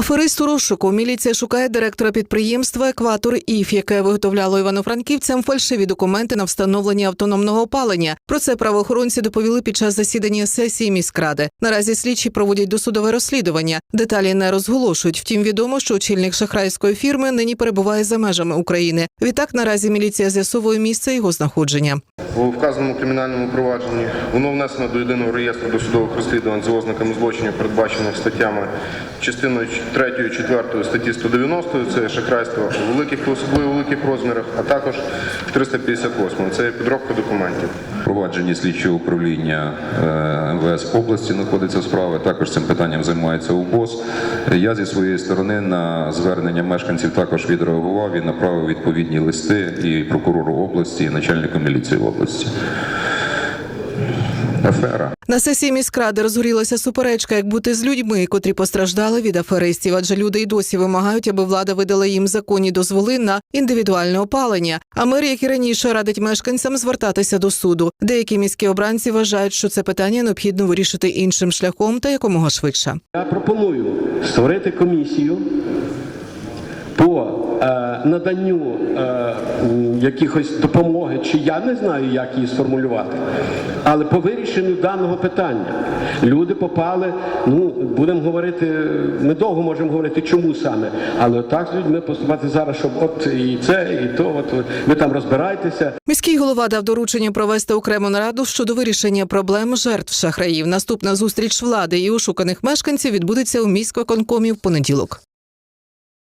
Аферист у розшуку. Міліція шукає директора підприємства Екватор ІФ, яке виготовляло івано-франківцям фальшиві документи на встановлення автономного опалення. Про це правоохоронці доповіли під час засідання сесії міськради. Наразі слідчі проводять досудове розслідування. Деталі не розголошують. Втім, відомо, що очільник шахрайської фірми нині перебуває за межами України. Відтак наразі міліція з'ясовує місце його знаходження. У вказаному кримінальному провадженні воно внесено до єдиного реєстру досудових розслідувань за ознаками злочинів, передбачених статтями частиною 3 4 статті 190, це шахрайство у великих особливо великих розмірах, а також 358 це підробка документів. Провадженні слідчого управління е, МВС області знаходиться справа. Також цим питанням займається УБОС. Я зі своєї сторони на звернення мешканців також відреагував і направив відповідні листи і прокурору області, і начальнику міліції області. Афера. На сесії міськради розгорілася суперечка, як бути з людьми, котрі постраждали від аферистів, адже люди й досі вимагають, аби влада видала їм законні дозволи на індивідуальне опалення. А мер, як і раніше, радить мешканцям звертатися до суду. Деякі міські обранці вважають, що це питання необхідно вирішити іншим шляхом та якомога швидше. Я пропоную створити комісію по наданню е, якихось допомоги, чи я не знаю, як її сформулювати, але по вирішенню даного питання. Люди попали, ну будемо говорити, ми довго можемо говорити, чому саме, але так з людьми поступати зараз, щоб от і це, і то, от ви там розбирайтеся. Міський голова дав доручення провести окрему нараду щодо вирішення проблем жертв шахраїв. Наступна зустріч влади і ошуканих мешканців відбудеться у міськвиконкомі в понеділок.